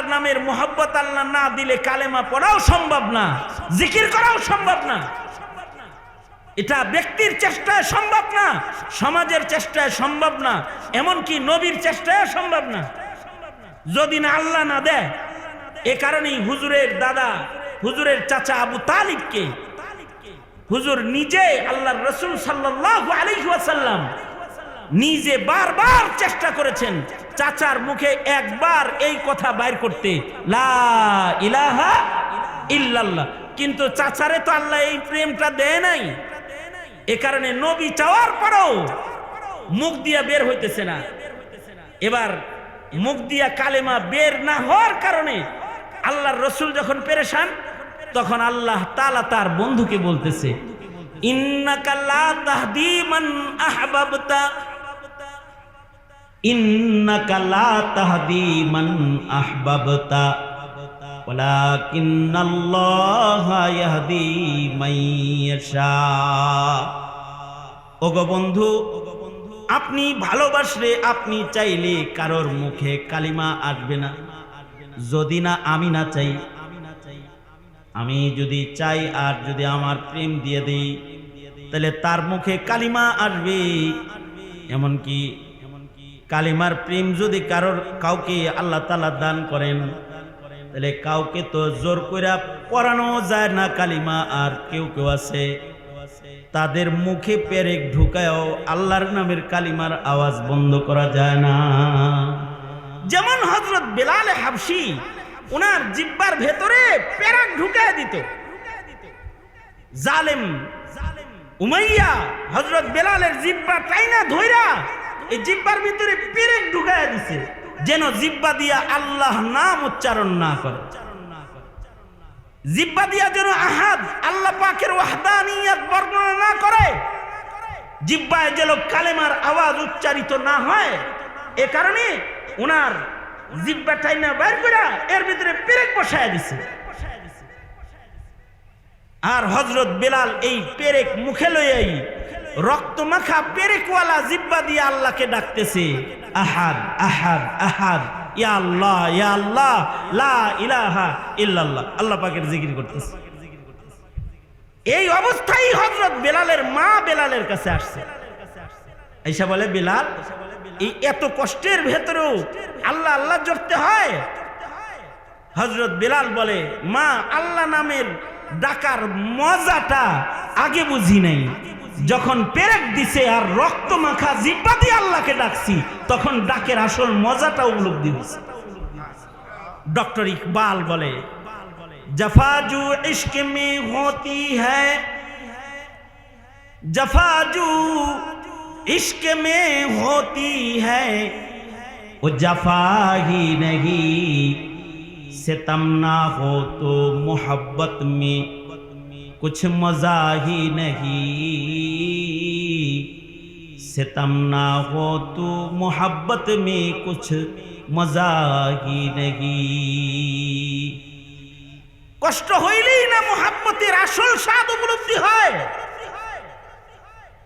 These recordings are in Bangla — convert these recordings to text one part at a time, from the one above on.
আল্লাহর নামের মোহাব্বত আল্লাহ না দিলে কালেমা পড়াও সম্ভব না, জিকির করাও সম্ভব না। এটা ব্যক্তির চেষ্টায় সম্ভব না, সমাজের চেষ্টায় সম্ভব না, এমনকি নবীর চেষ্টায় সম্ভব না। যদি না আল্লাহ না দেয়, এ কারণেই হুজুরের দাদা, হুজুরের চাচা আবু তালিবকে, হুজুর নিজে আল্লাহর রসুল সাল্লাহ আলাইসাল্লাম নিজে বারবার চেষ্টা করেছেন চাচার মুখে একবার এই কথা বাইর করতে। লা ইলাহা ইল্লাল্লাহ। কিন্তু চাচারে তো আল্লাহ এই প্রেমটা দেয় নাই। এ কারণে নবী চাওয়ার পরেও মুখ দিয়া বের হইতেছে না। এবার মুখ দিয়া কালেমা বের না হওয়ার কারণে আল্লাহর রসুল যখন পেরেশান, তখন আল্লাহ তালা তার বন্ধুকে বলতেছে, ইন্নাকা লা তাহদি আপনি ভালোবাসলে আপনি চাইলে কারোর মুখে কালিমা আসবে না। যদি না আমি না চাই, আমি যদি চাই আর যদি আমার প্রেম দিয়ে দিই, তাহলে তার মুখে কালিমা আসবে। এমনকি কালিমার প্রেম যদি কারোর কাউকে আল্লাহ তালা দান করেন, তাহলে কাউকে তো জোর করে পড়ানো যায় না কালিমা, আর কেউ কেউ আছে। তাদের মুখে পেরেক ঢুকায়ও আল্লাহর নামের কালিমার আওয়াজ বন্ধ করা যায় না। যেমন হজরত বেলাল হাবসি ওনার জিব্বার ভেতরে পেরাক ঢুকায় দিত। জালেম উমাইয়া হজরত বেলালের জিব্বা টাইনা ধইরা এই জিব্বার ভিতরে পেরেক ঢুকায় দিছে, যেন জিব্বা দিয়া আল্লাহ নাম উচ্চারণ না করে। জিব্বা দিয়া যেন আহাদ আল্লাহ পাকের ওয়াহদানিয়াত বর্ণনা না করে, জিব্বায় যেন কালেমার আওয়াজ উচ্চারিত না হয়, এ কারণে ওনার জিব্বা টাইনা বাইর করে এর ভিতরে পেরেক বসায় দিছে। আর হজরত বেলাল এই পেরেক মুখে লইয়াই রক্ত মাখা পেরেকওয়ালা জিব্বা দিয়ে আল্লাহকে ডাকতেছে, আহাদ আহাদ আহাদ, ইয়া আল্লাহ ইয়া আল্লাহ, লা ইলাহা ইল্লাল্লাহ। আল্লাহ পাকের জিকির করতেছে। এই অবস্থায় হজরত বেলালের মা বেলালের কাছে আসছে। এইসা বলে, বেলাল, এই এত কষ্টের ভেতরেও আল্লাহ আল্লাহ জপতে হয়? হজরত বেলাল বলে, মা, আল্লাহ নামের ডাকার মজাটা আগে বুঝি নাই। যখন পেরেক দিছে আর রক্ত মাখা জিব্বা দিয়ে আল্লাহকে ডাকছি, তখন ডাকের আসল মজাটা উপলব্ধি হয়েছে। ডক্টর ইকবাল বলে, জফাজু ইশক মে হতি হ্যাঁ জফাজু মে হতি হ্যাঁ ও জফা হি নহীं सितम ना हो तो मोहब्बत में कुछ मजा ही नहीं सितम ना हो तो मोहब्बत में कुछ মজা হি নেহি কষ্ট হইলেই না মোহাব্বতের আসল স্বাদ উপলব্ধি হয়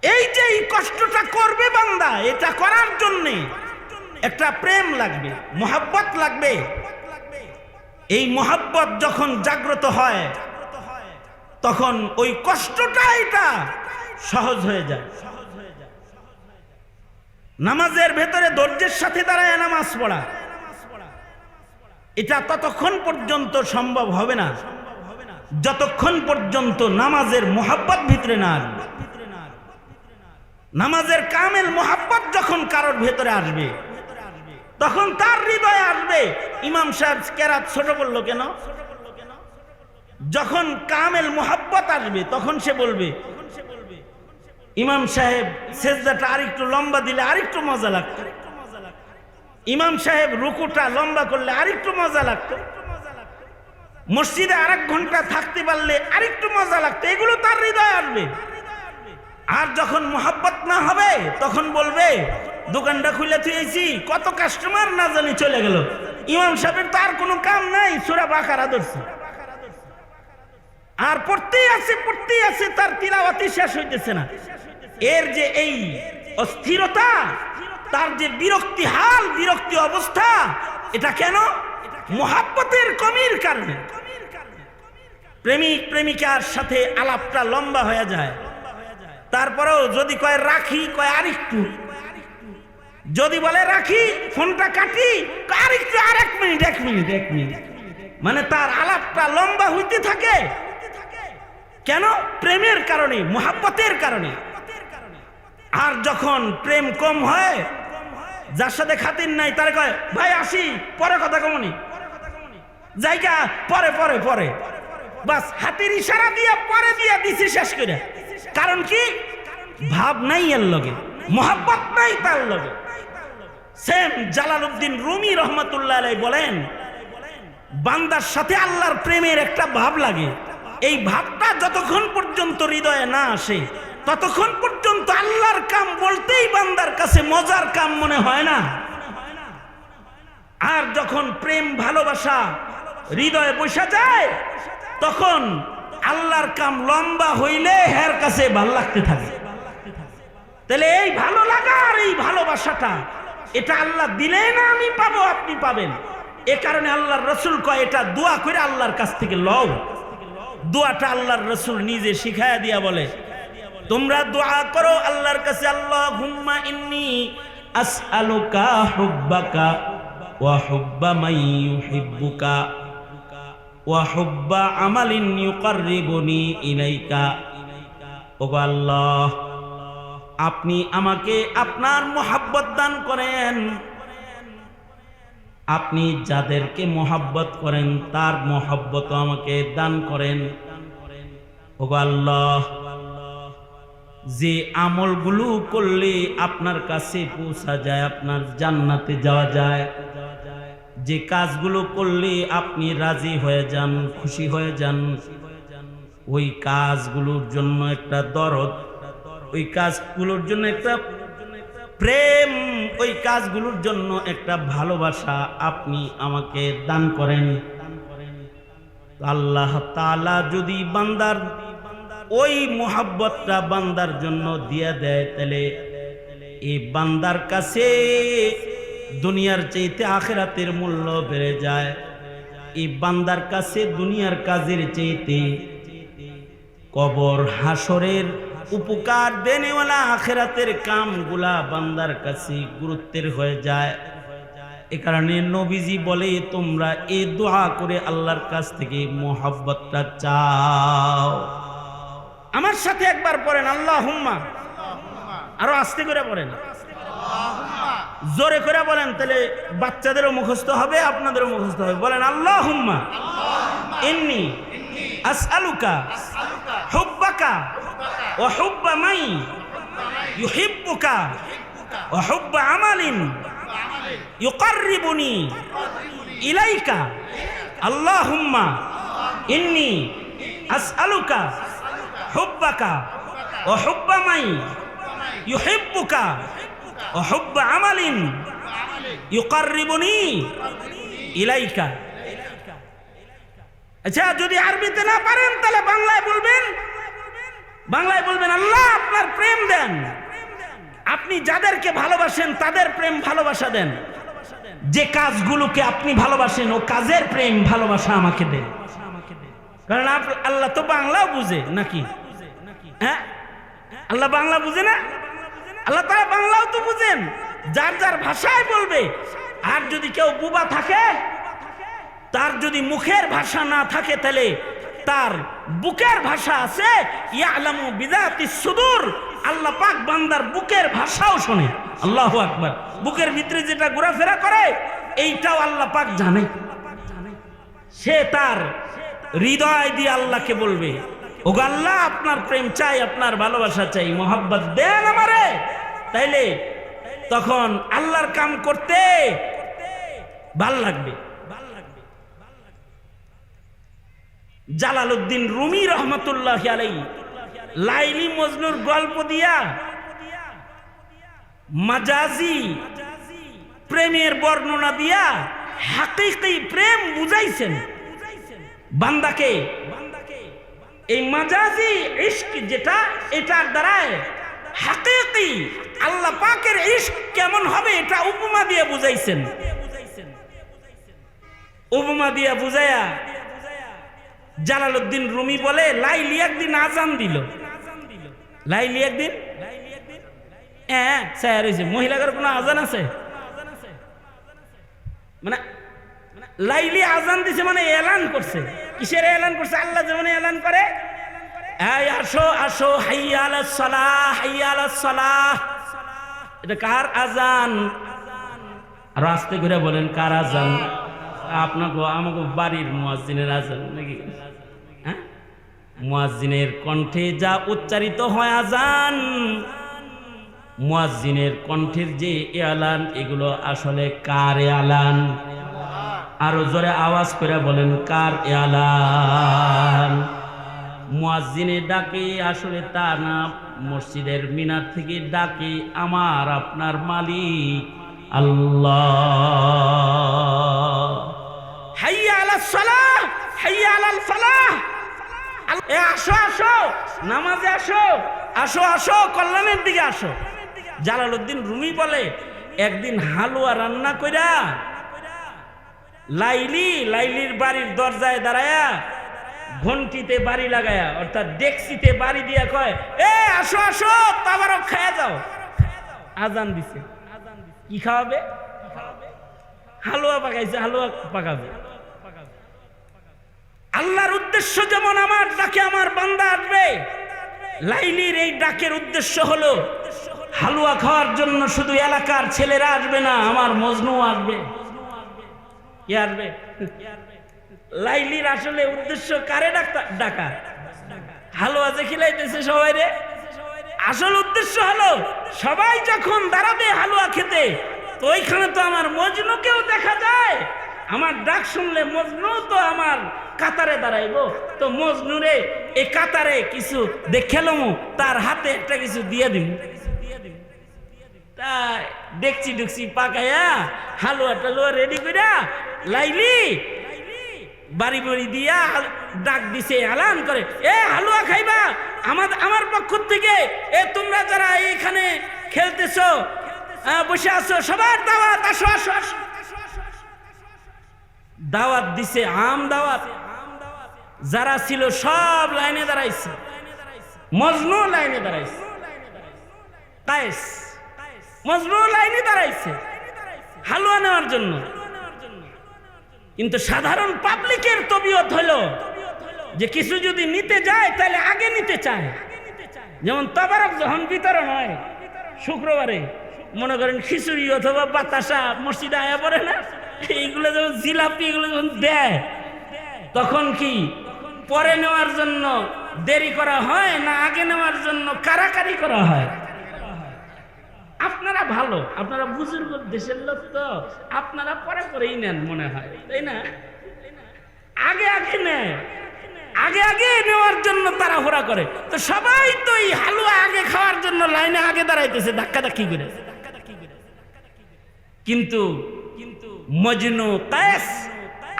এই যে এই কষ্টটা করবে বান্দা এটা করার জন্য একটা প্রেম লাগবে মোহাব্বত লাগবে এই মোহাব্বত যখন জাগ্রত হয়, তখন ওই কষ্টটা এটা সহজ হয়ে যায়। নামাজের ভেতরে ধৈর্যের সাথে দাঁড়ায় নামাজ পড়া। এটা ততক্ষণ পর্যন্ত সম্ভব হবে না। যতক্ষণ পর্যন্ত নামাজের মোহাব্বত ভিতরে না আসবে। নামাজের কামেল মোহাব্বত যখন কারোর ভেতরে আসবে তখন তার হৃদয়ে আসবে। ইমাম সাহেব কেরাত ছোট বলল কেন? যখন কামেল মোহাব্বত আসবে, তখন সে বলবে, ইমাম সাহেব, সেজদাটা আরেকটু লম্বা দিলে আরেকটু মজা লাগতো। ইমাম সাহেব রুকুটা লম্বা করলে আরেকটু মজা লাগতো। মসজিদে আরেক ঘণ্টা থাকতে পারলে আরেকটু মজা লাগতো। এগুলো তার হৃদয় আসবে। আর যখন মোহাব্বত না হবে, তখন বলবে, দোকানটা খুলে থুয়েছি, কত কাস্টমার না জানি চলে গেল। ইমাম সাহেবের তার কোনো কাম নাই, সুরা বাকারা ধরছে। আর পড়তেই আছে পড়তেই আছে, তার তিলাওয়াতি শেষ হইতেছে না। এর যে এই অস্থিরতা, তার যে বিরক্তি হাল, বিরক্তি অবস্থা, এটা কেন? মোহাব্বতের কমির কারণে। প্রেমিক, প্রেমিকার সাথে আলাপটা লম্বা হয়ে যায়। তারপরেও যদি কয় রাখি, কয় আরেকটু। যদি বলে রাখি, ফোনটা কাটি আরেকটু আর এক মিনিট এক মিনিট এক মিনিট। মানে তার আলাপটা লম্বা হইতে থাকে। কেন? প্রেমের কারণে, মোহাব্বতের কারণে। আর যখন প্রেম কম হয়, যার সাথে খাতির নাই, তার কয়, ভাই, আসি, পরে কথা কমনি জায়গা পরে পরে পরে। বাস, হাতের ইশারা দিয়ে, পরে দিয়ে দিছি শেষ করে কারণ কি? ভাব নাই এর লগে, মোহাব্বত নাই তার লগে। সেম জালালউদ্দিন রুমি রহমতুল্লাহ আলাই বলেন, বান্দার সাথে আল্লাহর প্রেমের একটা ভাব লাগে। এই ভাবটা যতক্ষণ পর্যন্ত হৃদয়ে না আসে, ততক্ষণ পর্যন্ত আল্লাহর কাম বলতেই বান্দার কাছে মজার কাম মনে হয় না। আর যখন প্রেম ভালোবাসা হৃদয়ে বসা যায়, তখন আল্লাহর কাম লম্বা হইলে হের কাছে ভালো লাগতে থাকে। তাহলে এই ভালো লাগা আর এই ভালোবাসাটা, এটা আল্লাহ দিলে না আমি পাবো, আপনি পাবেন। এ কারণে আল্লাহর রসুল কয়, এটা দোয়া করে আল্লাহর কাছ থেকে লও। দোয়াটা আল্লাহর রসুল নিজে শিখায়া দিয়া বলে, তোমরা দোয়া করো আল্লাহর কাছে আল্লাহ হুম্মা ইন্নি আসআলুকা হুব্বাকা ওয়া হুব্বা মান ইউহিব্বুকা। ওয়া হুব্বা আমালিন ইউকাররিবুনি ইলাইকা। ওগো আল্লাহ, আপনি আমাকে আপনার মোহাব্বত দান করেন। আপনি যাদেরকে মোহাব্বত করেন, তার মোহাব্বত আমাকে দান করেন। ওগো আল্লাহ, যে আমলগুলো করলে আপনার কাছে পৌঁছা যায়, আপনার জান্নাতে যাওয়া যায়। যে কাজগুলো করলে আপনি রাজি হয়ে যান, খুশি হয়ে যান, ওই কাজগুলোর জন্য একটা দরদ, ওই কাজগুলোর জন্য একটা প্রেম, ওই কাজগুলোর জন্য একটা ভালোবাসা আপনি আমাকে দান করেন। আল্লাহ তালা যদি বান্দার ওই মোহাব্বতটা বান্দার জন্য দিয়ে দেয়, তাহলে এই বান্দার কাছে দুনিয়ার চাইতে আখেরাতের মূল্য বেড়ে যায়। এই বান্দার কাছে দুনিয়ার কাজের চাইতে কবর হাসরের উপকার দেনেওয়ালা আখেরাতের কামগুলা বান্দার কাছে গুরুত্বের হয়ে যায়। এ কারণে নবীজি বলে, তোমরা এ দোয়া করে আল্লাহর কাছ থেকে মোহাব্বতটা চাও। আমার সাথে একবার পড়েন আল্লাহ হুম্মা আরও আস্তে করে পড়েন। জোরে করে বলেন, তাহলে বাচ্চাদেরও মুখস্থ হবে, আপনাদেরও মুখস্থ হবে। বলেন আল্লাহ হুম্মা ইন্নি আসআলুকা হুব্বাকা ওয়া হুব্বা মাই ইউহিব্বুকা ওয়া হুব্বা আমালিন ইউকাররিবুনি ইলাইকা। আল্লাহুম্মা ইন্নি আসআলুকা হুব্বাকা ওয়া হুব্বা মাই ইউহিব্বুকা। ওয়া হুব্বা আমালিন ইউকাররিবুনি ইলাইকা। আচ্ছা যদি আরবিতে না পারেন, তাহলে বাংলায় বলবেন। বাংলায় বলবেন, আল্লাহ আপনার প্রেম দেন। আপনি যাদেরকে ভালোবাসেন, তাদের প্রেম ভালোবাসা দেন। যে কাজগুলোকে আপনি ভালোবাসেন, ও কাজের প্রেম ভালোবাসা আমাকে দেন। কারণ আল্লাহ তো বাংলাও বুঝে, নাকি? হ্যাঁ? আল্লাহ বাংলা বুঝে না? আল্লাহ তারা বাংলাও তো বুঝেন, যার যার ভাষায় বলবে। আর যদি কেউ বুবা থাকে, তার যদি মুখের ভাষা না থাকে তাহলে তার বুকের ভাষা আছে, ইয়ালামু বিদাতি সুদূর। আল্লাহ পাক বান্দার বুকের ভাষাও শোনে। আল্লাহু আকবার। বুকের ভিতরে যেটা ঘোরাফেরা করে, এইটাও আল্লাহ পাক জানে। সে তার হৃদয় দিয়ে আল্লাহকে বলবে। ও আল্লাহ, আপনার প্রেম চাই, আপনার ভালোবাসা চাই, মোহাব্বত দেন আমারে। তাইলে তখন আল্লাহর কাম করতে ভালো লাগবে। জালালউদ্দিন রুমি রহমতুল্লাহ লাইলি মজনুর গল্প দিয়া মাজাজি প্রেমের বর্ণনা দিয়া হাকিকি প্রেম বুঝাইছেন। বান্দাকে এই মাজাজি ইশক যেটা, এটার দ্বারায় হাকিকি আল্লাহ পাকের ইশক কেমন হবে এটা উপমা দিয়ে বুঝাইছেন। উপমা দিয়া বুঝায়া জালালউদ্দিন রুমি বলে, লাইলি একদিন আজান দিল। লাইলি একদিন? হ্যাঁ স্যার হয়েছে মহিলাদের কোনো আজান আছে? মানে লাইলি আজান দিছে মানে এলান করছে। কিসের এলান করছে? আল্লাহ যেমন এলান করে। এই, আসো আসো, হাইয়া আলা সালাহ এটা কার আজান? আস্তে করে বলেন, কার আজান? আপনাকে, আমাকে বাড়ির মুয়াজ্জিনের আজান নাকি? হ্যাঁ? মুয়াজ্জিনের কণ্ঠে যা উচ্চারিত হয় আজান, মুয়াজ্জিনের কণ্ঠের যে এলান, এগুলো আসলে কার এলান? আরও জোরে আওয়াজ করে বলেন, কার এলান? মুয়াজ্জিনে ডাকে, আসলে তা না, মসজিদের মিনার থেকে ডাকে আমার, আপনার মালিক আল্লাহ। হাইয়া আলা সালাহ, হাইয়া আলাল ফালাহ। এ আসো আসো, নামাজে আসো আসো আসো, কল্যাণের দিকে আসো। জালালউদ্দিন রুমি বলে, একদিন হালুয়া রান্না কইরা লাইলি, লাইলির বাড়ির দরজায় দাঁড়ায়া ঘন্টিতে বাড়ি লাগায়া, অর্থাৎ ডেক্সিতে বাড়ি দিয়া কয়, এ, আসো আসো, তাবারক খায়া যাও। আজান দিছে। কি খাওয়াবে? হালুয়া পাকাইছে, হালুয়া পাকাবে। আল্লাহর উদ্দেশ্য যেমন আমার ডাকে আমার বান্দা আসবে, লাইলির এই ডাকের উদ্দেশ্য হলো হালুয়া খাওয়ার জন্য শুধু এলাকার ছেলেরা আসবে না, আমার মজনু আসবে। কে লাইলির আসলে উদ্দেশ্য কারে ডাকা হালুয়া যে খিলাইতেছে সবাই রে। আসল উদ্দেশ্য হলো, সবাই যখন দাঁড়াবে হালুয়া খেতে, তো ওইখানে তো আমার মজনুকেও দেখা যায়। আমার ডাক শুনলে মজনু তো আমার কাতারে দাঁড়াইবো। তো মজনুরে এই কাতারে কিছু দেখেলাম তার হাতে একটা কিছু দিয়ে দিব তাই দেখছি দেখছি পাকাইয়া হালুয়া টালুয়া রেডি কইরা লাইলি। বাড়ি বাড়ি দিয়া ডাক দিছে আলান করে, এ, হালুয়া খাইবা, আমার আমার পক্ষ থেকে, এ, তোমরা যারা এইখানে খেলতেছো বসে আছো, সবার দাওয়াত, আসো আসো আসো। দাওয়াত দিছে, আম দাওয়াত। যারা ছিল সব লাইনে দাঁড়াইছে। মজনু লাইনে দাঁড়াইছে। কায়েস মজনু লাইনে দাঁড়াইছে। হালুয়া নেওয়ার জন্য। কিন্তু সাধারণ পাবলিকের তবিয়ত হলো যে কিছু যদি নিতে যায়, তাহলে আগে নিতে চায়। যেমন তবারক যখন বিতরণ হয় শুক্রবারে, মনে করেন খিচুড়ি অথবা বাতাসা মসজিদে আয়া পড়ে না? এইগুলো যখন জিলাপি, এগুলো যখন দেয়, তখন কি পরে নেওয়ার জন্য দেরি করা হয় না আগে নেওয়ার জন্য কারাকারি করা হয়? আপনারা ভালো, আপনারা বুজুর্গ দেশের লোক তো, আপনারা পরে পরেই নেন মনে হয়, তাই না? আগে আগে নেয়, আগে আগে নেওয়ার জন্য তারা হোরা করে। তো সবাই তো এই হালুয়া আগে খাওয়ার জন্য লাইনে আগে দাঁড়াইতেছে, ধাক্কা ধাক্কি করে। কিন্তু কিন্তু মজনু কায়েস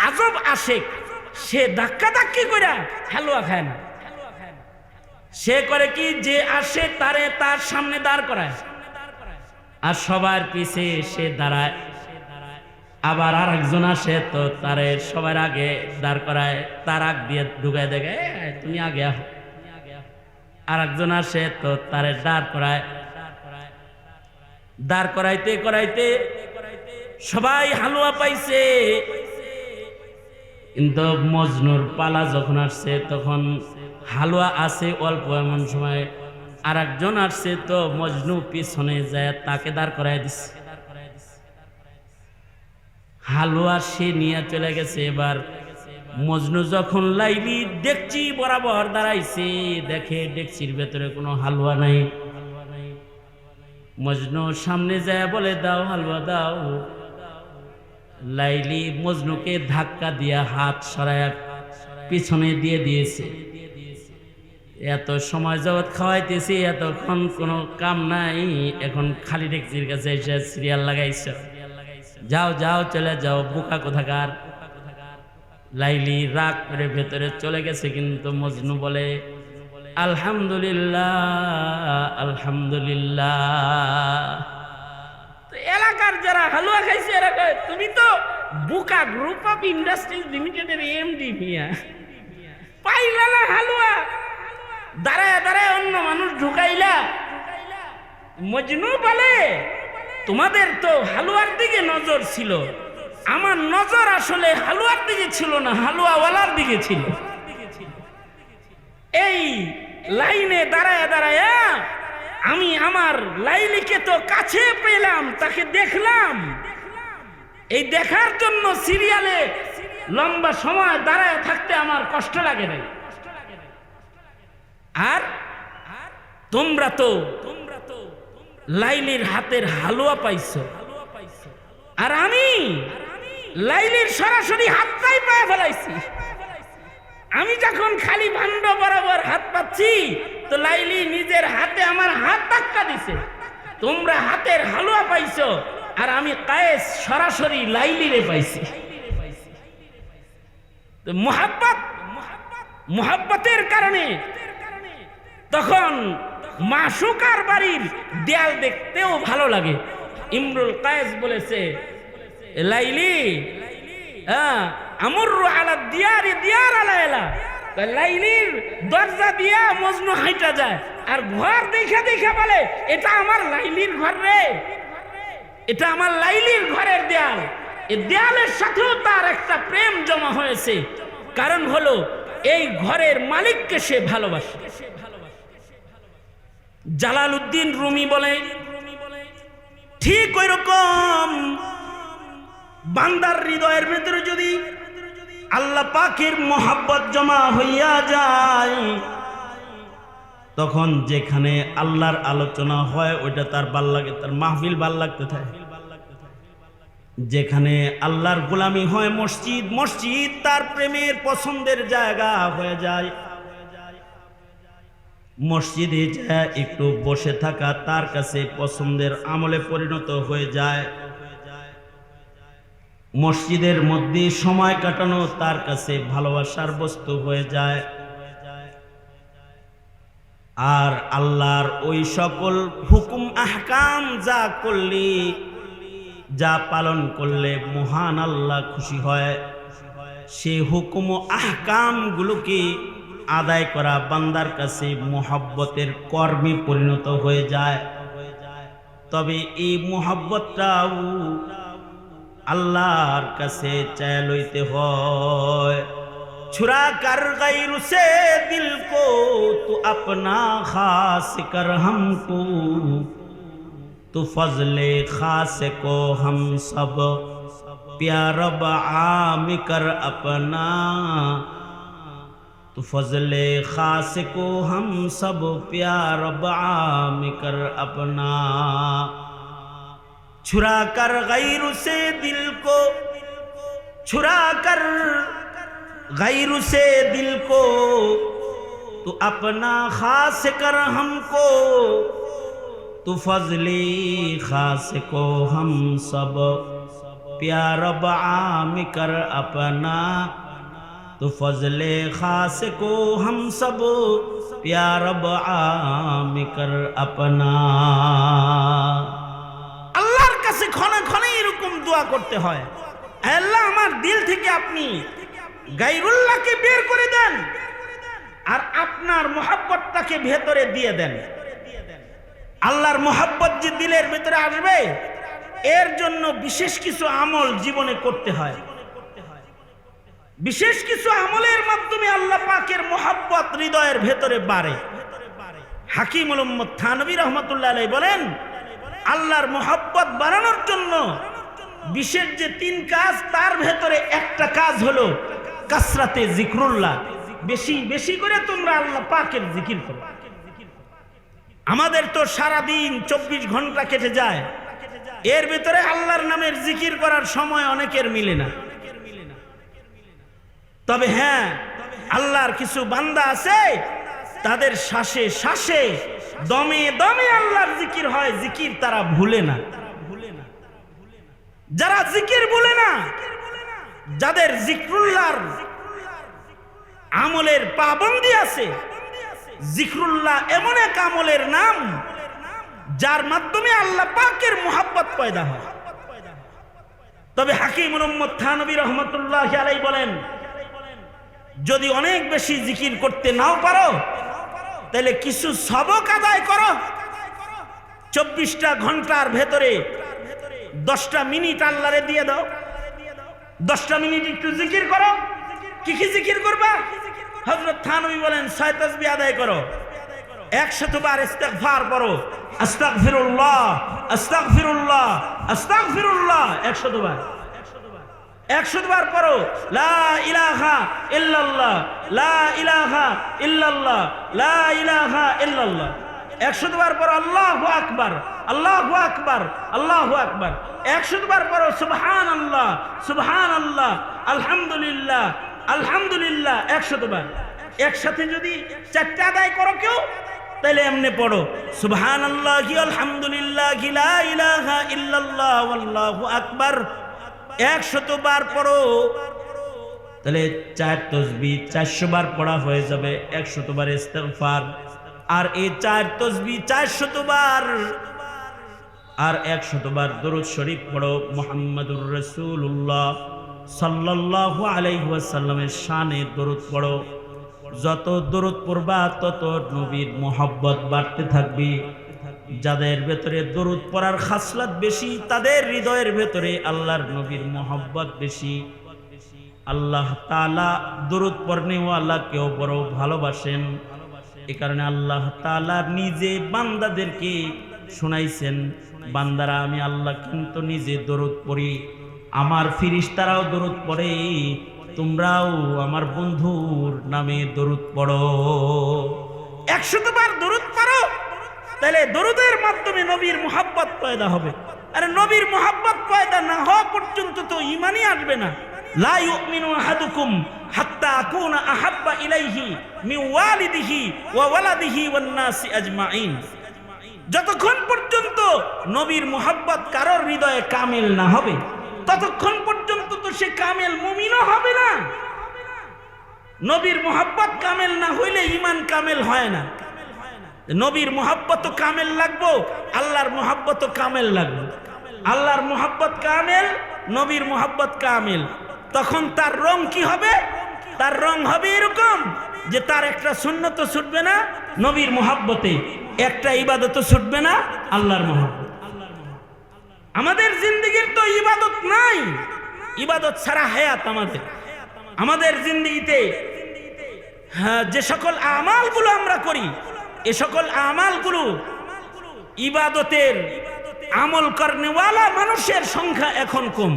আজব আশেক, সে ধাক্কা ধাক্কি করে হালুয়া খায় না। সে করে কি, যে আসে তারে তার সামনে দাঁড় করায়। আর সবার পিছে সে দাঁড়ায়। আবার আর একজন আসে তো তারে সবার আগে দাঁড় করায় তার আগ দিয়ে ঢুকায় দেখে "এ, তুমি আগে আর একজন আসে তো তারে দাঁড় করায়। দাঁড় করাইতে করাইতে সবাই হালুয়া পাইছে। কিন্তু মজনুর পালা যখন আসছে তখন হালুয়া আছে অল্প এমন সময়। আর একজন আসছে তো মজনু পিছনে যায়, তাকে দাঁড় করাই দিচ্ছে হালুয়া সে নিয়ে চলে গেছে এবার। মজনু যখন লাইলি, দেখছি বরাবর দাঁড়াইছে। দেখে দেখছির ভেতরে কোনো হালুয়া নাই। মজনু সামনে যায় বলে, দাও হালুয়া, দাও। লাইলি মজনুকে ধাক্কা দিয়া হাত সরায় পিছনে দিয়ে দিয়েছে। এত সময় জগৎ খাওয়াইতেছি এতক্ষণ কোনো কাম নাই এখন খালি ডেকচির কাছে এসে সিরিয়াল লাগাইছ। যাও যাও চলে যাও বোকা কোথাকার? লাইলি রাগ করে ভেতরে চলে গেছে কিন্তু মজনু বলে আলহামদুলিল্লাহ আলহামদুলিল্লাহ। এলাকার যারা হালুয়া খাইছে এরা কয়, তুমি তো বুকা গ্রুপ অফ ইন্ডাস্ট্রিজ লিমিটেডের এমডি মিয়া পাইলা না হালুয়া? দাঁড়ায় দাঁড়ায় অন্য মানুষ ঢুকাইলা। মজনু বলে, তোমাদের তো হালুয়ার দিকে নজর ছিল। আমার নজর আসলে হালুয়ার দিকে ছিল না, হালুয়াওয়ালার দিকে ছিল। এই লাইনে দাঁড়ায় দাঁড়ায় আমি আমার লাইলিকে তো কাছে পেলাম, তাকে দেখলাম। এই দেখার জন্য সিরিয়ালে লম্বা সময় দাঁড়ায় থাকতে আমার কষ্ট লাগে নাই। আর তোমরা তো তোমরা তো লাইলির হাতের হালুয়া পাইছো। আর আমি লাইলির সরাসরি হাতটাই পায়ে ফেলাইছি। আমি যখন খালি ভাণ্ড বরাবর হাত পাচ্ছি, তো লাইলি নিজের হাতে আমার হাত ধাক্কা দিছে। তোমরা হাতের হালুয়া পাইছো, আর আমি কায়েস সরাসরি লাইলিরে পাইছি। মোহাব্বত, মোহাব্বতের কারণে তখন মাসুকার বাড়ির দেয়াল দেখতেও ভালো লাগে। ইমরুল কায়েস বলেছে, লাইলি হ্যাঁ আমর আলা দিয়ারে দিয়ার আলা এলা লাইলির দরজা দিয়া মজনু হাইটা যায়, আর ঘর দেখে দেখে বলে, এটা আমার লাইলির ঘর রে, এটা আমার লাইলির ঘরের দেয়াল। এই দেয়ালের সাথেও তার একটা প্রেম জমা হয়েছে, কারণ হলো এই ঘরের মালিককে সে ভালোবাসে। জালাল উদ্দিন রুমি বলে, ঠিক ওই রকম বান্দার হৃদয়ের ভেতরে যদি আল্লাহ পাকের মোহাব্বত জমা হইয়া যায়, তখন যেখানে আল্লাহর আলোচনা হয়, ওইটা তার ভালো লাগে, তার মাহফিল ভালো লাগতে থাকে। যেখানে আল্লাহর গোলামি হয়, মসজিদ মসজিদ তার প্রেমের পছন্দের জায়গা হয়ে যায়। মসজিদে যা একটু বসে থাকা তার কাছে পছন্দের আমলে পরিণত হয়ে যায়। মসজিদের মধ্যে সময় কাটানো তার কাছে ভালোবাসার বস্তু হয়ে যায়। আর আল্লাহর ওই সকল হুকুম, আহকাম যা করলি, যা পালন করলে মহান আল্লাহ খুশি হয়। সে হুকুম ও আহকামগুলোকে আদায় করা বান্দার কাছে মোহাব্বতের কর্মে পরিণত হয়ে যায়। তবে এই মোহাব্বতটাও আল্লাহর কাছে চায় লইতে হয়। ছুরা কার গাই রুসে দিল কো তু আপনা খাস কর হমকো তু। ফজলে খাস কো হম সব। প্যার আম কর আপনা تو فضل خاص کو ہم سب پیار بعام کر اپنا۔ چھرا کر غیر سے دل کو، چھرا کر غیر سے دل کو۔ تو اپنا خاص کر ہم کو، تو فضل خاص کو ہم سب پیار بعام کر اپنا۔ তো ফজলে خاص কো ہم সব پیار عام کر اپنا আল্লাহর কাছে ক্ষণে ক্ষণে এরকম দোয়া করতে হয় আল্লাহ আমার দিল থেকে আপনি গাইরুল্লাহকে বের করে দেন আর আপনার মোহাব্বতটাকে ভেতরে দিয়ে দেন আল্লাহর মোহাব্বত যে দিলের ভেতরে আসবে এর জন্য বিশেষ কিছু আমল জীবনে করতে হয় বিশেষ কিছু আমলের মাধ্যমে আল্লাহ পাকের মোহাব্বত হৃদয়ের ভেতরে বাড়ে। হাকিম মোহাম্মদ থানবী রহমতুল্লাহ আলাই বলেন, আল্লাহর মোহাব্বত বাড়ানোর জন্য বিশেষ যে তিন কাজ, তার ভেতরে একটা কাজ হলো কাসরাতে জিক্রুল্লাহ। বেশি বেশি করে তোমরা আল্লাহ পাকের জিকির করো। আমাদের তো সারা দিন চব্বিশ ঘণ্টা কেটে যায়। এর ভেতরে আল্লাহর নামের জিকির করার সময় অনেকের মিলে না। তবে হ্যাঁ আল্লাহর কিছু বান্দা আছে, তাদের শ্বাসে শ্বাসে দমে দমে আল্লাহর জিকির হয়, জিকির তারা ভুলে না। যারা জিকির ভুলে না, যাদের জিক্রুল্লাহর আমলের পাবন্দি আছে, জিক্রুল্লাহ এমন এক আমলের নাম, যার মাধ্যমে আল্লাহ পাকের মোহাব্বত পয়দা হয়। তবে হাকিম মোহাম্মদ থানবী রহমতুল্লাহ আলাই বলেন যদি অনেক বেশি জিকির করতে নাও পারো, তাহলে কিছু সবক আদায় করো। চব্বিশটা ঘণ্টার ভেতরে দশটা মিনিট আল্লাহরে দিয়ে দাও। দশটা মিনিট একটু জিকির করো। কি কি জিকির করবা? হজরত থানবি বলেন, ছয় তসবি আদায় করো। একশতবার ইস্তেগফার করো আস্তাগফিরুল্লাহ আস্তাগফিরুল্লাহ আস্তাগফিরুল্লাহ একশতবার একশতবার পড়ো। লা ইলাহা ইল্লাল্লাহ, লা ইলাহা ইল্লাল্লাহ, লা ইলাহা ইল্লাল্লাহ। একশতবার পড়ো, আল্লাহু আকবার আল্লাহু আকবার আল্লাহু আকবার। একশতবার পড়ো সুবহান আল্লাহ সুবহান আল্লাহ আলহামদুলিল্লাহ আলহামদুলিল্লাহ একশতবার একসাথে যদি চারটা আদায় করো কেউ তাহলে এমনি পড়ো সুবহান আল্লাহ লা ইলাহা ইল্লাল্লাহ আল্লাহু আকবার। একশত বার পড়ো। তাহলে চার তসবি চারশো বার পড়া হয়ে যাবে, একশত বার ইস্তেগফার। আর এই চার তসবি চারশত আর একশত বার দরুদ শরীফ পড়ো মোহাম্মদুর রসুল্লাহ সাল্লাল্লাহু আলাইহি ওয়াসাল্লামের শানে দরুদ পড়ো। যত দরুদ পড়বা, তত নবীর মোহব্বত বাড়তে থাকবে। যাদের ভেতরে দরুদ পড়ার খাসলাত বেশি, তাদের হৃদয়ের ভেতরে আল্লাহর নবীর মোহব্বত বেশি। আল্লাহ তালা দরুদ পড়নেওয়ালাকেও বড় ভালোবাসেন। এ কারণে আল্লাহ তালা নিজে বান্দাদেরকে শোনাইছেন, বান্দারা, আমি আল্লাহ কিন্তু নিজে দরুদ পড়ি। আমার ফিরিস্তারাও দরুদ পড়ে, তোমরাও আমার বন্ধুর নামে দরুদ পড়ো। একশতবার তাহলে দরুদের মাধ্যমে নবীর মোহাব্বত পয়দা হবে। আরে নবীর মোহাব্বত পয়দা না হওয়া পর্যন্ত তো ইমানই আসবে না। লা ইউমিনু আহাদুকুম হাত্তা আকুনা ইলাইহি মিন ওয়ালিদিহি ওয়া ওয়ালাদিহি আজমাইন যতক্ষণ পর্যন্ত নবীর মোহাব্বত কারোর হৃদয়ে কামেল না হবে, ততক্ষণ পর্যন্ত তো সে কামেল মুমিনও হবে না। নবীর মোহাব্বত কামেল না হইলে ইমান কামেল হয় না। নবীর মোহাব্বত কামেল লাগবো আল্লাহর মোহাব্বত কামেল লাগবো। আল্লাহর মোহাব্বত কামেল নবীর মোহাব্বত কামেল। তখন তার রং কি হবে? তার রং হবে এরকম যে তার একটা সুন্নত ছুটবে না নবীর মোহাব্বতে একটা ইবাদত ছুটবে না আল্লাহর মোহাব্বত। আমাদের জিন্দগির তো ইবাদত নাই। ইবাদত ছাড়া হায়াত আমাদের। আমাদের জিন্দগিতে হ্যাঁ, যে সকল আমালগুলো আমরা করি এ সকল আমালগুলো ইবাদতের আমল করনেওয়ালা মানুষের সংখ্যা এখন কম।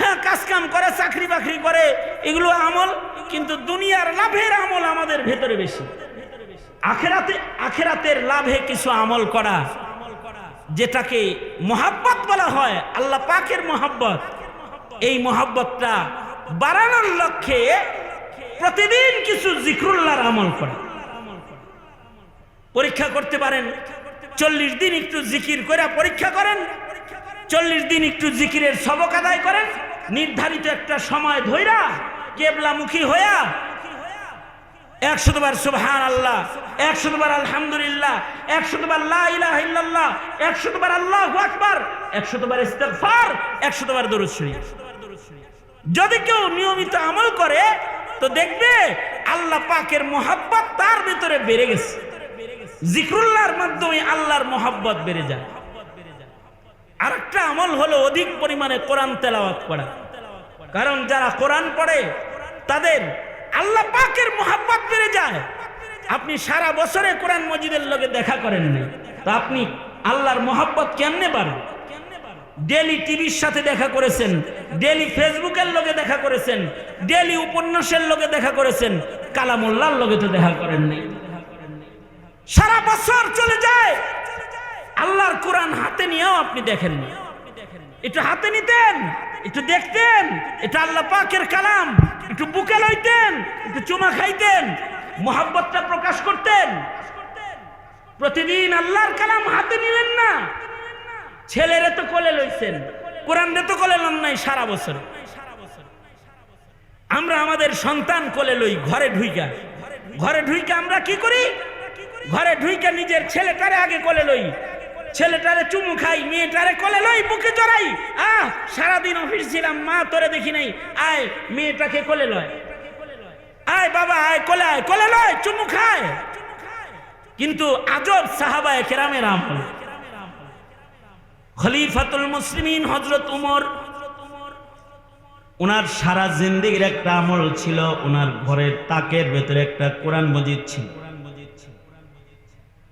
হ্যাঁ কাজ কাম করে চাকরি বাকরি করে, এগুলো আমল, কিন্তু দুনিয়ার লাভের আমল আমাদের ভেতরে বেশি। আখেরাতে, আখেরাতের লাভে কিছু আমল করা, যেটাকে মোহাব্বত বলা হয়, আল্লাহ পাকের মোহাব্বত। এই মোহাব্বতটা বাড়ানোর লক্ষ্যে প্রতিদিন কিছু জিক্রুল্লাহর আমল করে। পরীক্ষা করতে পারেন। চল্লিশ দিন একটু জিকির করে পরীক্ষা করেন। চল্লিশ দিন একটু জিকিরের সবক আদায় করেন। নির্ধারিত একটা সময় ধৈরা কেবলামুখী হইয়া একশতবার সুবহান আল্লাহ একশতবার আলহামদুলিল্লাহ, একশতবার লা ইলাহা ইল্লাল্লাহ, একশতবার আল্লাহু আকবার, একশতবার ইস্তেগফার, একশতবার দরুদ শরীফ। যদি কেউ নিয়মিত আমল করে, তো দেখবে আল্লাহ পাকের মোহাব্বত তার ভিতরে বেড়ে গেছে। জিক্রুল্লাহর মাধ্যমে আল্লাহর মোহাব্বত বেড়ে যায়। আরেকটা আমল হলো অধিক পরিমাণে কোরআন তেলাওয়াত করা। কারণ যারা কোরআন পড়ে, তাদের আল্লাহ পাকের মোহাব্বত বেড়ে যায়। আপনি সারা বছরে কোরআন মজিদের লোকে দেখা করেন নাই। তো আপনি আল্লাহর মোহাব্বত কেমনে পারেন ডেলি টিভির সাথে দেখা করেছেন ডেলি ফেসবুকের লোকে দেখা করেছেন ডেলি উপন্যাসের লোকে দেখা করেছেন কালামুল্লার লোকে তো দেখা করেন নাই। সারা বছর চলে যায়। আল্লাহর কোরআন হাতে নিয়েও আপনি দেখেন একটু হাতে নিতেন, একটু দেখতেন এটা আল্লাহ পাকের কালাম, একটু বুকে লইতেন, একটু চুমা খাইতেন, মোহাব্বতটা প্রকাশ করতেন। প্রতিদিন আল্লাহর কালাম হাতে নিলেন না। ছেলেরে তো কোলে লইছেন, কোরআনরে তো কোলে লন নাই সারা বছর। আমরা আমাদের সন্তান কোলে লই ঘরে ঢুইকা। ঘরে ঢুইকা আমরা কি করি? ঘরে ঢুইকে নিজের ছেলেটারে আগে কোলে লই। ছেলেটারে চুমু খাই, মেয়েটারে কোলে লই, বুকে জড়াই। আহ, সারাদিন অফিস ছিলাম, মা তোরে দেখি নাই। আয়, মেয়েটাকে কোলে লয়। আয় বাবা, আয়, কোলে আয়, কোলে লয়, চুমু খায়। কিন্তু আজব সাহাবায়ে কেরামের আমল। খলিফাতুল মুসলিমিন হজরত উমর ওনার সারা জিন্দিগির একটা আমল ছিল ওনার ঘরের তাকের ভেতরে একটা কোরআন মজিদ ছিল।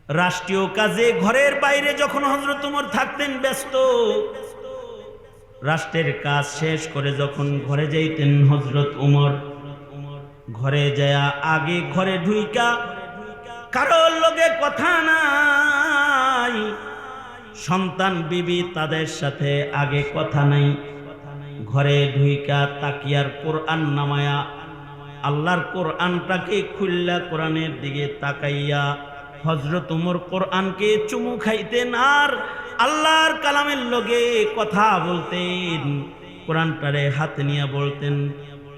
রাষ্ট্রীয় কাজে ঘরের বাইরে যখন হজরত উমর থাকতেন ব্যস্ত, রাষ্ট্রের কাজ শেষ করে যখন ঘরে যাইতেন হজরত উমর, ঘরে যায়া আগে ঘরে ঢুইকা কারোর লোকে কথা নাই। সন্তান, বিবি তাদের সাথে আগে কথা নাই। ঘরে ঢুইকা তাকিয়ার কোরআন নামায়া আল্লাহর কোরআনটাকে খুললা কোরআনের দিকে তাকাইয়া হজরত উমর কোরআনকে চুমু খাইতেন আর আল্লাহর কালামের লগে কথা বলতেন। কোরআনটারে হাতে নিয়ে বলতেন,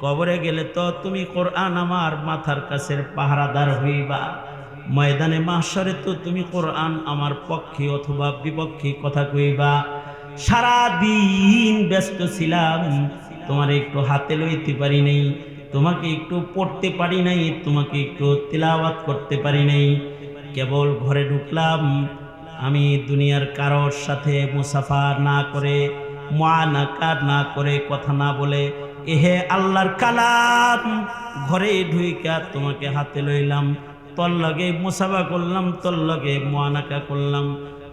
কবরে গেলে তো তুমি কোরআন আমার মাথার কাছের পাহারাদার হইবা। ময়দানে মাসরে তো তুমি কোরআন আমার পক্ষে অথবা বিপক্ষে কথা কইবা। সারা দিন ব্যস্ত ছিলাম, তোমার একটু হাতে লইতে পারি নাই, তোমাকে একটু পড়তে পারি নাই, তোমাকে একটু তিলাওয়াত করতে পারি নাই। কেবল ঘরে ঢুকলাম। আমি দুনিয়ার কারোর সাথে মুসাফা না করে মানাকার না করে কথা না বলে এহে আল্লাহর কালাম ঘরে ঢুইকা তোমাকে হাতে লইলাম। তোর লগে মুসাফা করলাম, তোর লগে করলাম।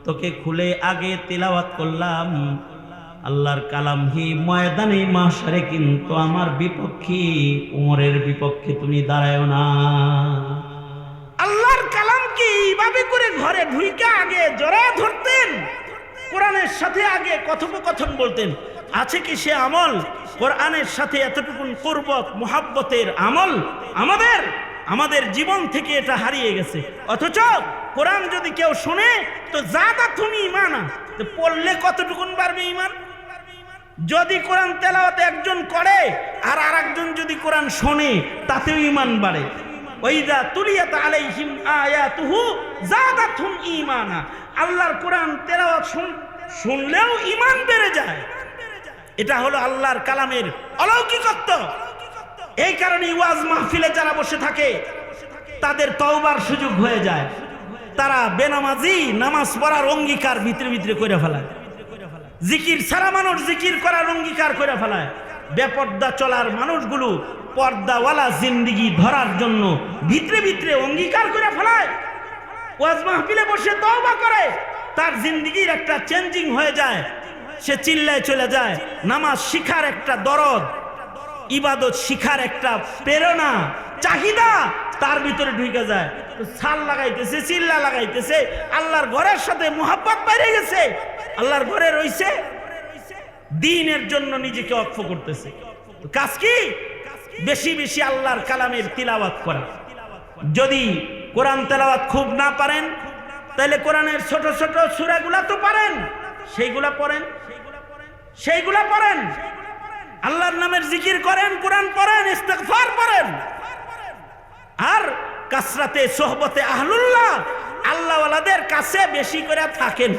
তোকে খুলে আগে তিলাওয়াত করলাম। আল্লাহর কালাম হি ময়দানে মাসারে কিন্তু আমার বিপক্ষে, উমরের বিপক্ষে তুমি দাঁড়ায় না। আল্লাহর কালামকে এইভাবে করে ঘরে ঢুইকা আগে জড়া ধরতেন? কোরআনের সাথে আগে কথোপকথন বলতেন। আছে কি সে আমল? কোরআনের সাথে এতটুকুন কুরবত, মোহাব্বতের আমল? আমাদের? আমাদের জীবন থেকে এটা হারিয়ে গেছে। অথচ কোরআন যদি কেউ শুনে, তো জাদা তুমি ইমানা পড়লে কতটুকুন বাড়বে ইমান? যদি কোরআন তেলাওয়াত একজন করে, আর আরেকজন যদি কোরআন শোনে, তাতেও ইমান বাড়ে। ওইদা তুলিয়াত আলাইহিম আয়াতুহু জাদাতুহুম ঈমানা। আল্লাহর কোরআন তেলাওয়াত শুন- শুনলেও ঈমান বেড়ে যায়। এটা হলো আল্লাহর কালামের অলৌকিকত্ব। এই কারণে ওয়াজ মাহফিলে যারা বসে থাকে, তাদের তওবার সুযোগ হয়ে যায়। তারা বেনামাজি নামাজ পড়ার অঙ্গীকার ভিতরে ভিতরে করে ফেলায়। জিকির সারা মানুষ জিকির করার অঙ্গীকার করে ফেলায়। বেপর্দা চলার মানুষগুলো পর্দাওয়ালা জিন্দিগি ধরার জন্য ভিতরে ভিতরে অঙ্গীকার করে ফেলায়। ওয়াজ মাহফিলে বসে তওবা করে, তার জিন্দিগির একটা চেঞ্জিং হয়ে যায়। সে চিল্লায় চলে যায়। নামাজ শিখার একটা দরদ, ইবাদত শিখার একটা প্রেরণা, চাহিদা তার ভিতরে ঢুকে যায়। ছাল লাগাইতেছে, চিল্লা লাগাইতেছে, আল্লাহর ঘরের সাথে মোহাব্বত বাইরে গেছে। আল্লাহর ঘরে রইছে দিনের জন্য নিজেকে অক্ষ করতেছে। কাজ কি? বেশি বেশি আল্লাহর কালামের তিলাওয়াত করা। যদি কোরআন তেলাওয়াত খুব না পারেন, তাহলে কোরআনের ছোট ছোট সুরাগুলা তো পারেন। সেইগুলা পড়েন। সেইগুলা পড়েন। আল্লাহর নামের জিকির করেন, কোরআন পড়েন, ইস্তেগফার পড়েন। আর কাসরাতে, সোহবতে আহলুল্লাহ, আল্লাহওয়ালাদের কাছে বেশি করে থাকেন।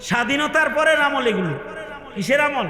স্বাধীনতার পরের আমল এগুলো। কিসের আমল